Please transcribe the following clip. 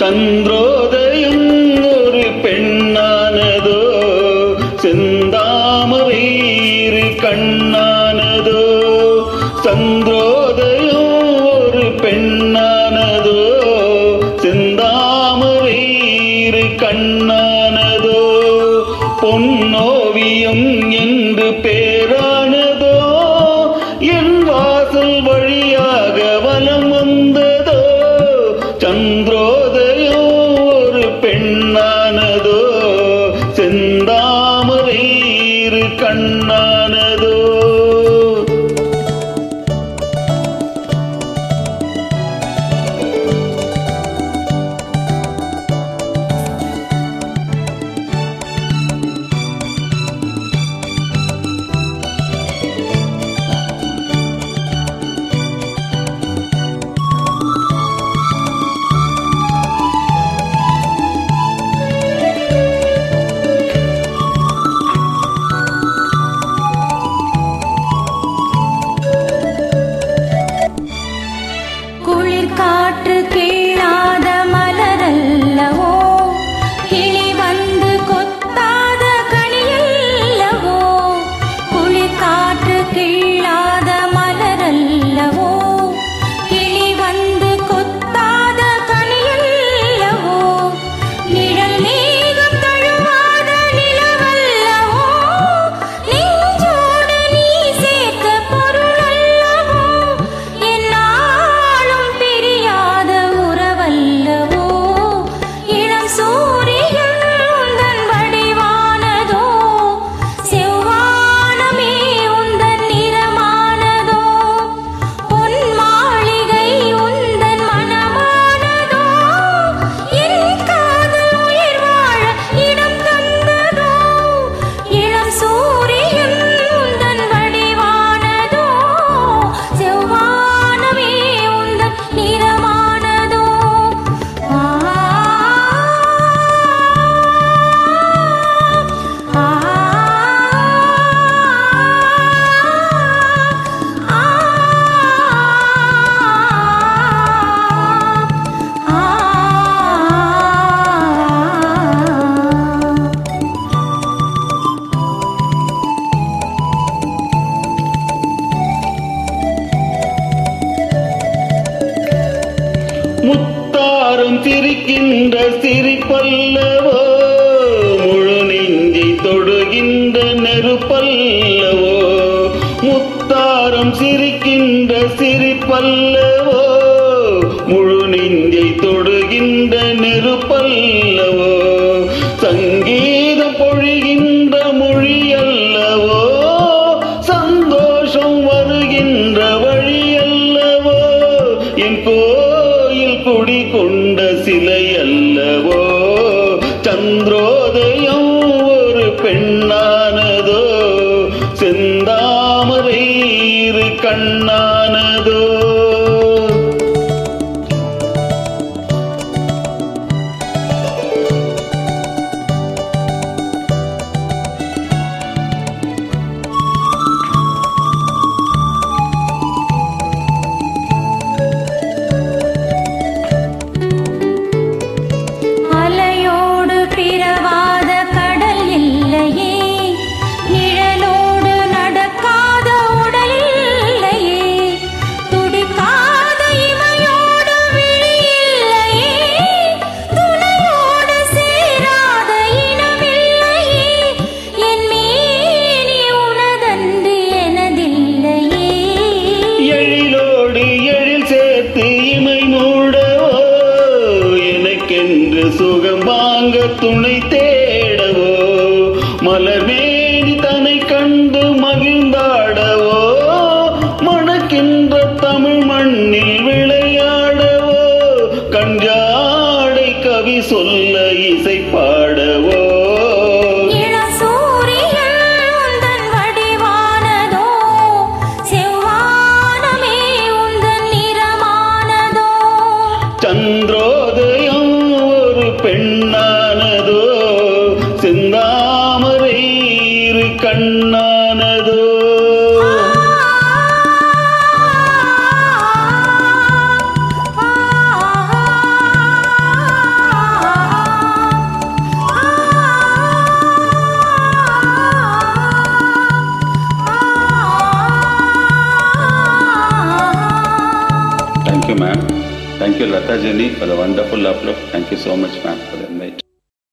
சந்திரோதயம் ஒரு பெண்ணானதோ செந்தாமரீரு கண்ணானதோ சந்திரோதயம் ஒரு பெண்ணானதோ செந்தாமரீரு கண்ணானதோ பொன்னோவியம் என்று பேரானதோ என் வாசல் வழியாக வலம் வந்ததோ சந்திரோதயம் காற்று கீழாத மலரல்லவோ? கிளி வந்து கொத்தாத கனியல்லவோ? குளிக்காற்று கீழ் சிரிக்கின்ற சிரிப்பல்லவோ முடி கொண்ட சிலை அல்லவோ? சந்திரோதயம் ஒரு பெண்ணானதோ? செந்தாமரை இரு கண்ணா துணை தேடவோ? மலர்மேனி தன்னை கண்டு மகிழ்ந்தாடவோ? மணக்கின்ற தமிழ் மண்ணில் விளையாடவோ? கஞ்சாடை கவி சொல்ல இசைப்பாடவோ பாடவோ? பெண்ணா? Thank you, Lata Jani, for the wonderful uplift. Thank you so much, ma'am, for that.